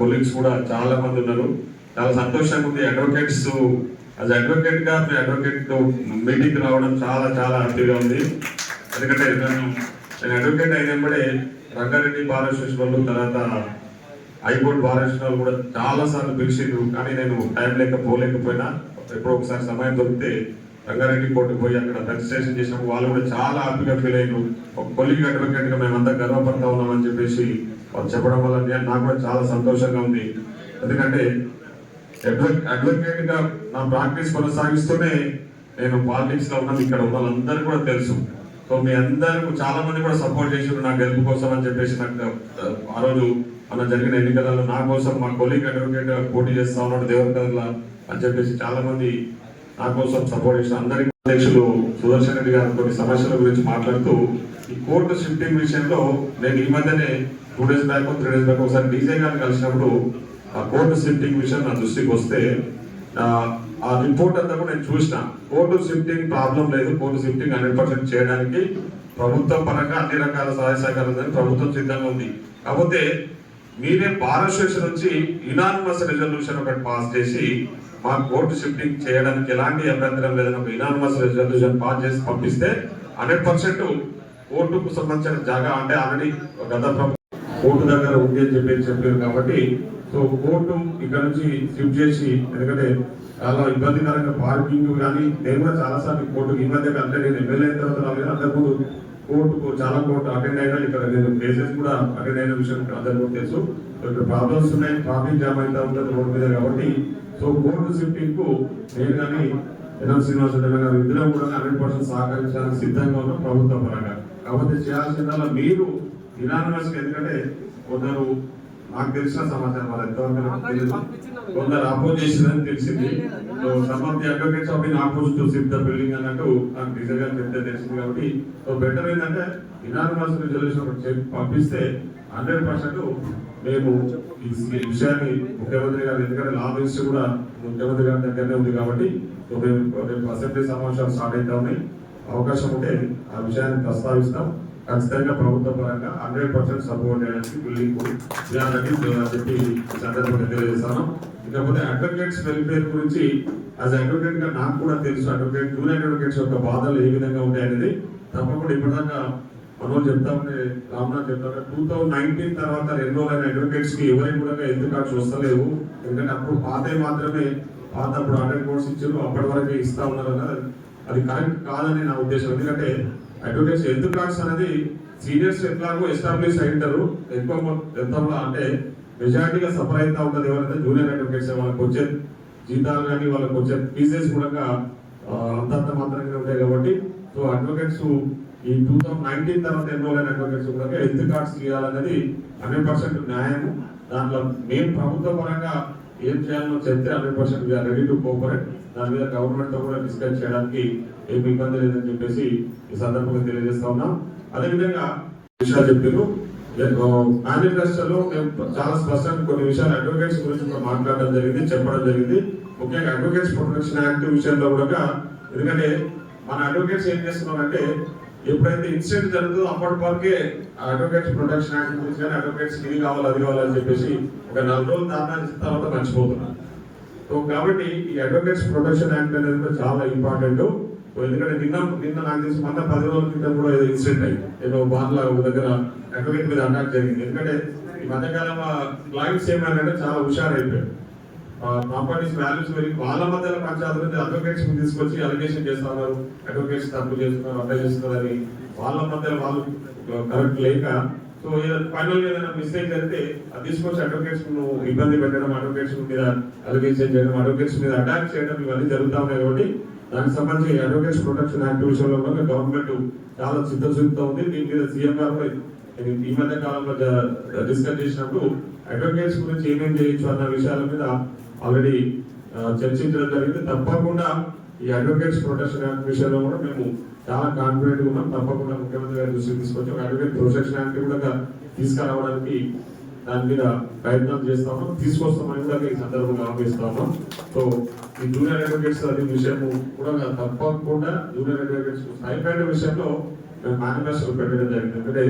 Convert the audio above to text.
Colleagues కూడా చాలా మంది ఉన్నారు. చాలా సంతోషంగా ఉంది. అడ్వకేట్స్ అస్ అడ్వకేట్గా మీ అడ్వకేట్ మీటింగ్ రావడం చాలా చాలా హ్యాపీగా ఉంది. ఎందుకంటే నేను నేను అడ్వకేట్ అయినప్పుడే రంగారెడ్డి బార్ అసోసియేషన్ వాళ్ళు తర్వాత హైకోర్టు బార్ అసోసియేషన్ కూడా చాలా సార్లు పిలిచిండ్రు. కానీ నేను టైం లేక పోలేకపోయినా. ఎప్పుడో ఒకసారి సమయం దొరికితే రంగారెడ్డి కోర్టుకు పోయి అక్కడ రిజిస్ట్రేషన్ చేసినప్పుడు వాళ్ళు కూడా చాలా హ్యాపీగా ఫీల్ అయ్యారు ఒక కొలిగి అడ్వకేట్గా మేమంతా గర్వపడతా ఉన్నామని చెప్పేసి వాళ్ళు చెప్పడం వల్ల నాకు కూడా చాలా సంతోషంగా ఉంది. ఎందుకంటే అడ్వకేట్గా నా ప్రాక్టీస్ కొనసాగిస్తూనే నేను పాలిటిక్స్లో ఉన్నది ఇక్కడ ఉన్న వాళ్ళందరూ కూడా తెలుసు. సో మీ అందరూ చాలా మంది కూడా సపోర్ట్ చేసారు నా గెలుపు కోసం అని చెప్పేసి నాకు ఆ, ఆ రోజు మన జరిగిన ఎన్నికలలో నా కోసం మా కొలీగ్ అడ్వకేట్ పోటీ చేస్తా ఉన్నాడు దేవరకర్ల అని చెప్పేసి చాలా మంది నా కోసం సపోర్ట్ చేసిన అందరికీ అధ్యక్షులు సుదర్శన్ రెడ్డి గారు కొన్ని సమస్యల గురించి మాట్లాడుతూ ఈ కోర్టు షిఫ్టింగ్ విషయంలో నేను ఈ మధ్యనే two days back three days back ఒకసారి డీజే గారిని కలిసినప్పుడు ఆ కోర్టు షిఫ్టింగ్ విషయం నా దృష్టికి వస్తే ఆ, రిపోర్ట్ అంతా కూడా నేను చూసిన. కోర్టు షిఫ్టింగ్ ప్రాబ్లం లేదు కోర్టు షిఫ్టింగ్ హండ్రెడ్ పర్సెంట్ చేయడానికి ప్రభుత్వం పరంగా అన్ని రకాల సహాయ సహకారాలు ప్రభుత్వం సిద్ధంగా ఉంది. కాకపోతే మీరే బార్ నుంచి ఇనానిమస్ రిజల్యూషన్ ఒకటి పాస్ చేసి మా కోర్టు షిఫ్టింగ్ చేయడానికి ఎలాంటి అభ్యంతరం లేదని ఒక ఇనానిమస్ రెజల్యూషన్ పాస్ చేసి పంపిస్తే హండ్రెడ్ పర్సెంట్ కోర్టుకు సంబంధించిన జాగా అంటే ఆల్రెడీ గత కోర్టు దగ్గర ఉంది అని చెప్పి చెప్పారు కాబట్టి సో కోర్టు ఇక్కడ నుంచి షిఫ్ట్ చేసి ఎందుకంటే చాలా ఇబ్బందికరంగా పార్కింగ్ కానీ నేను కూడా చాలా సార్లు ఈ మధ్య అంటే నేను ఎమ్మెల్యే అయిన తర్వాత రాలేదు అంతకుముందు కోర్టుకు చాలా కోర్టు అటెండ్ అయినా ఇక్కడ నేను కేసెస్ కూడా అటెండ్ అయిన విషయం అందరికీ తెలుసు. ఇక్కడ ప్రాబ్లమ్స్ ఉన్నాయి ట్రాఫిక్ జామ్ అయితే ఉంటుంది రోడ్డు మీద కాబట్టి సో కోర్టు షిఫ్టింగ్కు నేను కానీ ఎన్ఎం శ్రీనివాస రెడ్డి గారు ఇద్దరం కూడా హండ్రెడ్ పర్సెంట్ సహకరించడానికి సిద్ధంగా ఉన్నాం ప్రభుత్వ పరంగా. కాకపోతే చేయాల్సిందల్లా మీరు ఇనానిమస్ ఎందుకంటే కొందరు నాకు తెలిసిన సమాచారం వాళ్ళు ఎంతవరకు తెలియదు. కొందరు అపోజ్ చేసిందని తెలిసింది so some of the advocates of in oppose to shift the building అన్నట్టు నాకు నిజంగా చెప్తే తెలిసింది కాబట్టి సో బెటర్ ఏంటంటే ఇనానిమస్ రిజల్యూషన్ పంపిస్తే హండ్రెడ్ పర్సెంట్ మేము ఈ విషయాన్ని ముఖ్యమంత్రి గారు ఎందుకంటే లా మినిస్టర్ కూడా ముఖ్యమంత్రి గారి దగ్గరనే ఉంది కాబట్టి రేపు అసెంబ్లీ సమావేశాలు స్టార్ట్ అవుతా ఉన్నాయి. అవకాశం ఉంటే ఆ విషయాన్ని ప్రస్తావిస్తాం. ఖచ్చితంగా ప్రభుత్వ పరంగా హండ్రెడ్ పర్సెంట్ సపోర్ట్ చేయడానికి బిల్డింగ్ చేయాలని అని చెప్పి సందర్భంగా తెలియజేస్తాను. ఇకపోతే అడ్వకేట్స్ వెల్ఫేర్ గురించి యాజ్ అడ్వకేట్గా నాకు కూడా తెలుసు అడ్వకేట్ జూనియర్ అడ్వకేట్స్ యొక్క బాధలు ఏ విధంగా ఉంటాయనేది తప్పకుండా ఇప్పటిదాకా మనం చెప్తా రామ్నాథ్ చెప్తాడు టూ థౌసండ్ నైన్టీన్ తర్వాత ఎన్రోల్ అయిన అడ్వకేట్స్కి ఎవరికి కూడా హెల్త్ కార్డ్స్ వస్తలేవు. ఎందుకంటే అప్పుడు పాతే మాత్రమే పాత అప్పుడు హండ్రెడ్ కోర్స్ ఇచ్చారు అప్పటి వరకే ఇస్తా ఉన్నారు కదా అది కరెక్ట్ కాదని నా ఉద్దేశం. ఎందుకంటే అడ్వకేట్స్ హెల్త్ కార్డ్స్ అనేది సీనియర్స్ ఎట్లాగో ఎస్టాబ్లిష్ అయింటారు ఎక్కువ మొత్తంలో అంటే మెజారిటీగా సఫర్ అవుతా ఉంటుంది ఎవరైతే జూనియర్ అడ్వకేట్స్ వాళ్ళకి వచ్చే జీతాలు కానీ వాళ్ళకి వచ్చే ఫీజెస్ కూడా అంతంత మాత్రంగా ఉంటాయి కాబట్టి. సో అడ్వకేట్స్ ఈ టూ థౌసండ్ నైన్టీన్ తర్వాత ఎన్రోల్ అయిన అడ్వకేట్స్ కూడా హెల్త్ కార్డ్స్ చేయాలన్నది హండ్రెడ్ పర్సెంట్ న్యాయము. దాంట్లో మేము ప్రభుత్వ పరంగా ఏం చేయాలో చెప్తే hundred percent ready to cooperate దాని మీద గవర్నమెంట్తో కూడా డిస్కస్ చేయడానికి ఏమి ఇబ్బంది లేదని చెప్పేసి ఈ సందర్భంగా తెలియజేస్తా ఉన్నాం. అదేవిధంగా విషయాలు చెప్పారు మేనిఫెస్టోలో మేము చాలా స్పష్టంగా కొన్ని విషయాలు అడ్వకేట్స్ గురించి కూడా మాట్లాడడం జరిగింది చెప్పడం జరిగింది. ముఖ్యంగా అడ్వకేట్స్ ప్రొటెక్షన్ యాక్ట్ విషయంలో కూడా ఎందుకంటే మన అడ్వకేట్స్ ఏం చేస్తున్నారంటే ఎప్పుడైతే ఇన్సిడెంట్ జరుగుతుందో అప్పటి వరకే అడ్వకేట్స్ ప్రొటెక్షన్ యాక్ట్ గురించి కానీ అడ్వకేట్స్ ఇది కావాలి అది కావాలని చెప్పేసి ఒక నాలుగు రోజులు దాని తర్వాత మర్చిపోతున్నారు. సో కాబట్టి ఈ అడ్వకేట్స్ ప్రొటెక్షన్ యాక్ట్ అనేది కూడా చాలా ఇంపార్టెంట్ ఎందుకంటే నిన్న నిన్న నాకు తెలిసి మొన్న పది రోజుల క్రితం కూడా ఏదో ఇన్సిడెంట్ అయింది ఏదో బార్ల ఒక దగ్గర అడ్వకేట్ మీద అటాక్ జరిగింది. ఎందుకంటే ఈ మధ్యకాలం క్లయింట్స్ ఏమైనా చాలా హుషారైపోయారు. ప్రాపర్టీస్ వాల్యూస్ పెరిగి వాళ్ళ మధ్యలో పంచాయతీ అడ్వకేట్స్ తీసుకొచ్చి అలిగేషన్ చేస్తున్నారు అడ్వకేట్స్ తప్పు చేస్తున్నారు అప్లై అని వాళ్ళ మధ్యలో వాళ్ళు కరెక్ట్ లేక సో ఫైనల్ ఏదైనా మిస్టేక్ జరిగితే అది తీసుకొచ్చి అడ్వకేట్స్ ఇబ్బంది పెట్టడం అడ్వకేట్స్ మీద అలిగేషన్ చేయడం అడ్వకేట్స్ మీద అటాక్ చేయడం ఇవన్నీ జరుగుతూ ఉన్నాయి కాబట్టి దానికి సంబంధించి అడ్వకేట్స్ ప్రొటెక్షన్ యాక్ట్ విషయంలో కూడా గవర్నమెంట్ చాలా చిత్తశుద్ధితో ఉంది. దీని మీద సీఎం గారు ఈ మధ్య కాలంలో డిస్కస్ చేసినప్పుడు అడ్వకేట్స్ గురించి ఏమేమి చేయొచ్చు అన్న విషయాల మీద ఆల్రెడీ చర్చించడం జరిగింది. తప్పకుండా ఈ అడ్వకేట్స్ ప్రొటెక్షన్ యాక్ట్ విషయంలో కూడా మేము చాలా కాన్ఫిడెంట్ ఉన్నాం. తప్పకుండా ముఖ్యమంత్రి గారి దృష్టికి తీసుకొచ్చి ఒక అడ్వకేట్ ప్రొజెక్షన్ యాక్ట్ కూడా తీసుకురావడానికి దాని మీద ప్రయత్నం చేస్తాము. తీసుకొస్తామని కూడా ఈ సందర్భంగా ఆపిస్తాము. సో ఈ జూనియర్ అడ్వకేట్స్ అది విషయం కూడా తప్పకుండా జూనియర్ అడ్వకేట్స్ స్టైపెండ్ విషయంలో మేము మేనిఫెస్టో పెట్టడం జరిగింది. ఎందుకంటే